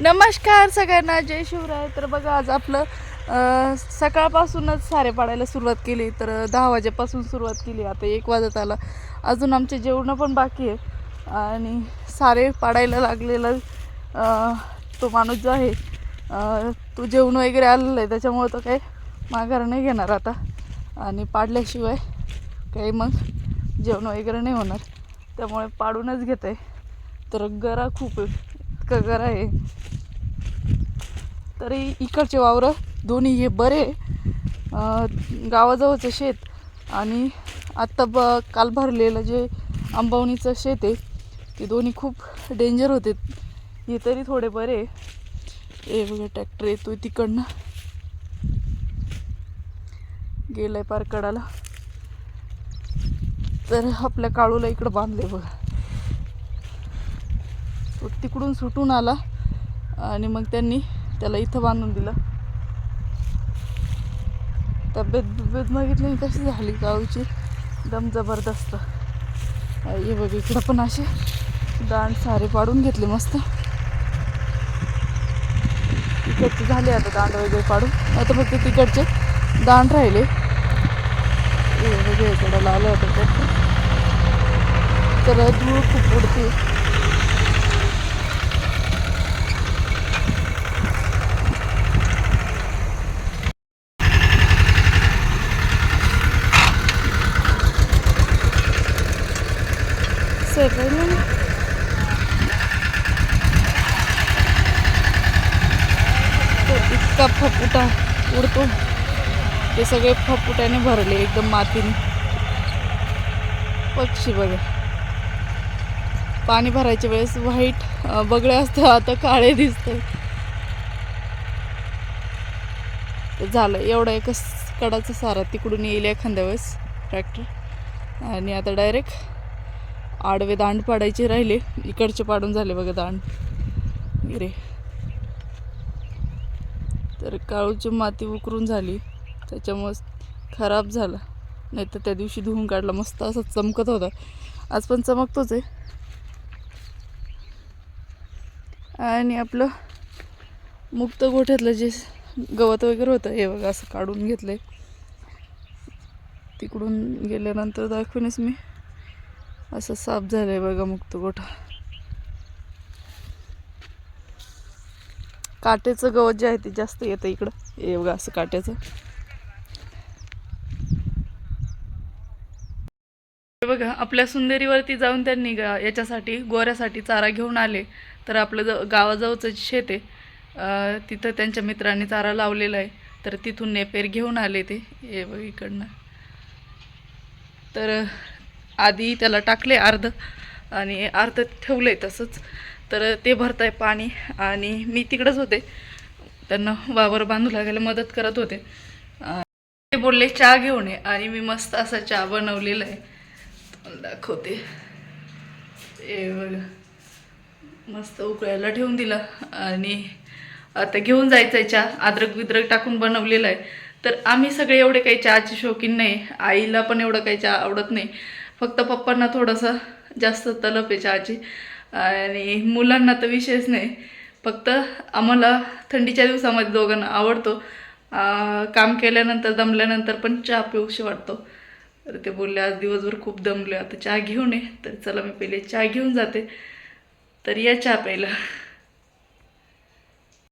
नमस्कार सगळ्यांना जय शिवराय. तर बघा आज आपलं सकाळपासूनच सारे पाडायला सुरुवात केली. तर दहा वाजेपासून सुरुवात केली. आता एक वाजत आला. अजून आमचे जेवणं पण बाकी आहे. आणि सारे पाडायला लागलेला तो माणूस जो आहे तो जेवण वगैरे आलेलं आहे. त्याच्यामुळे तो काही माघार नाही घेणार आता. आणि पाडल्याशिवाय काही मग जेवण वगैरे नाही होणार. त्यामुळे पाडूनच घेत आहे तर गरा खूप आहे. इतकं गरा आहे. तरी इकडचे वावरं दोन्ही हे बरे. गावाजवळचं शेत आणि आत्ता ब काल भरलेलं जे आंबवणीचं शेत आहे ते दोन्ही खूप डेंजर होते. हे तरी थोडे बरे ए बघा ट्रॅक्टर येतोय तिकडनं. गेलाय पारकडाला तर आपल्या काळूला इकडं बांधले बघा. तो तिकडून सुटून आला आणि मग त्यांनी त्याला इथं बांधून दिलं. तब्येत बिब्येत मागितली कशी झाली गावची? दम जबरदस्त. हे बघ इकडं पण असे दांड सारे पाडून घेतले मस्त. इकडचे झाले आता दांड वगैरे पाडून. आता फक्त तिकडचे दांड राहिले. हे बघ इकडं आलं होतं. तर धूळ खूप उडते. सेवन तो इतका फपुटा उडतो. ते सगळे फपुट्याने भरले एकदम मातीने. पक्षी बघा. पाणी भरायच्या वेळेस व्हाईट बगळे असते आता काळे दिसतं झालं. एवढा एकच कडाचा सारा तिकडून येईल एखाद्या वेळेस ट्रॅक्टर. आणि आता डायरेक्ट आडवे दांड पाडायचे राहिले. इकडचे पाडून झाले बघा दांड. वगैरे तर काळूची माती उकरून झाली. त्याच्यामुळं खराब झाला. नाही तर त्या दिवशी धुवून काढला. मस्त असं चमकत होता. आज पण चमकतोच आहे. आणि आपलं मुक्त गोठ्यातलं जे गवत वगैरे होतं हे बघा असं काढून घेतलंय. तिकडून गेल्यानंतर दाखवूनच मी. असं साफ झालंय बघा मुक्त गोठा. काट्याचं गवत जे आहे ते जास्त येतं इकडं. हे बघा असं काट्याचं. बघा आपल्या सुंदरीवरती जाऊन त्यांनी गा- याच्यासाठी गोऱ्यासाठी चारा घेऊन आले. तर आपलं ज गावाजवळचं जे शेत आहे अं, तिथं त्यांच्या मित्रांनी चारा लावलेला आहे. तर तिथून नेपेर घेऊन आले ते. हे बघ इकडनं. तर आधी त्याला टाकले अर्ध आणि अर्ध ठेवलं आहे तसंच. तर ते भरत आहे पाणी आणि मी तिकडंच होते. त्यांना वावर बांधू लागायला मदत करत होते. ते बोलले चहा घेऊन ये. आणि मी मस्त असा चहा बनवलेला आहे. तुम्हाला दाखवते. हे बघा. मस्त उकळायला ठेवून दिला. आणि आता घेऊन जायचं आहे चहा. अद्रक विद्रक टाकून बनवलेला आहे. तर आम्ही सगळे एवढे काही चहाचे शौकीन नाही. आईला पण एवढं काही चहा आवडत नाही. फक्त पप्पांना थोडंसं जास्त तलप आहे चहाची. आणि मुलांना तर विषयच नाही. फक्त आम्हाला थंडीच्या दिवसामध्ये दोघांना आवडतो. काम केल्यानंतर दमल्यानंतर पण चहा पिऊशी वाटतो. तर ते बोलले आज दिवसभर खूप दमले आता चहा घेऊन ये. तर चला मी पहिले चहा घेऊन जाते. तर या चहा प्यायला.